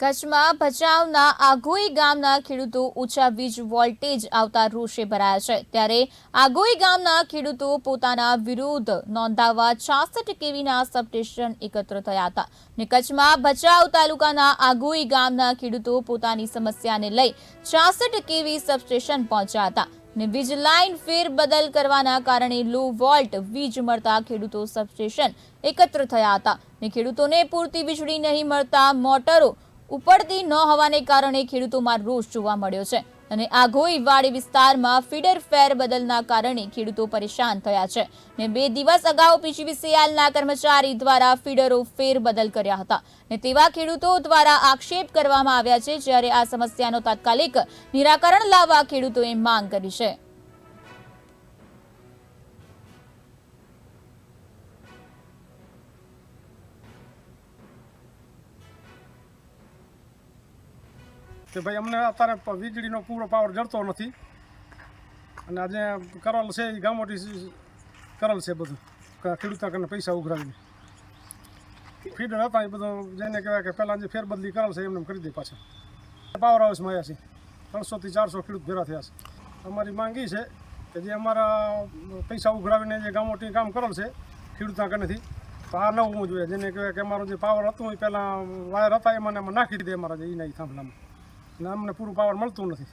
કચ્છમાં ભચાઉના આગોઈ ગામના ખેડૂતો ઊંચા વીજ વોલ્ટેજ આવતા રોષે ભરાયા છે. ત્યારે આગોઈ ગામના ખેડૂતો પોતાના વિરોધ નોંધાવવા છાસઠ કેવીના સબસ્ટેશન એકત્ર થયા હતા. ને કચ્છમાં ભચાઉ તાલુકાના આગોઈ ગામના ખેડૂતો પોતાની સમસ્યાને લઈ છાસઠ કેવી સબસ્ટેશન પહોંચ્યા હતા. ને વીજ લાઇન ફેરબદલ કરવાના કારણે લો વોલ્ટ વીજ મળતા ખેડૂતો સબસ્ટેશન એકત્ર થયા હતા. ને ખેડૂતોને પૂરતી વીજળી નહીં મળતા મોટરો ઉપડતી ન હોવાને કારણે ખેડૂતોમાં રોષ જોવા મળ્યો છે. અને આઘોઈ વાડી વિસ્તારમાં ફીડર ફેર બદલના કારણે ખેડૂતો પરેશાન થયા છે. ને બે દિવસ અગાઉ પીજીવીસીએલના કર્મચારી દ્વારા ફીડરો ફેર બદલ કર્યા હતા. ને તેવા ખેડૂતો દ્વારા આક્ષેપ કરવામાં આવ્યા છે, જ્યારે આ સમસ્યાનો તાત્કાલિક નિરાકરણ લાવવા ખેડૂતોએ માંગ કરી છે. કે ભાઈ, અમને અત્યારે વીજળીનો પૂરો પાવર જડતો નથી. અને આજે કરેલ છે એ ગામોટી કરેલ છે બધું. ખેડૂતો કરીને પૈસા ઉઘરાવીને. ફીડર હતા, એ બધું જેને કહેવાય કે પહેલાં જે ફેરબદલી કરેલ છે, એમને કરી દે પાછા. પાવર હાઉસમાં આવ્યા છે. ત્રણસોથી ચારસો ખેડૂત ભેરા થયા છે. અમારી માંગ છે કે જે અમારા પૈસા ઉઘરાવીને જે ગામોટી કામ કરેલ છે ખેડૂતો કનેથી તો આ ન હોવું જોઈએ. જેને કહેવાય કે અમારું જે પાવર હતું, એ પહેલાં વાયર હતા, એમાં નાખી દે અમારા જે એના થાંભલામાં. અને અમને પૂરું પાવર મળતું નથી.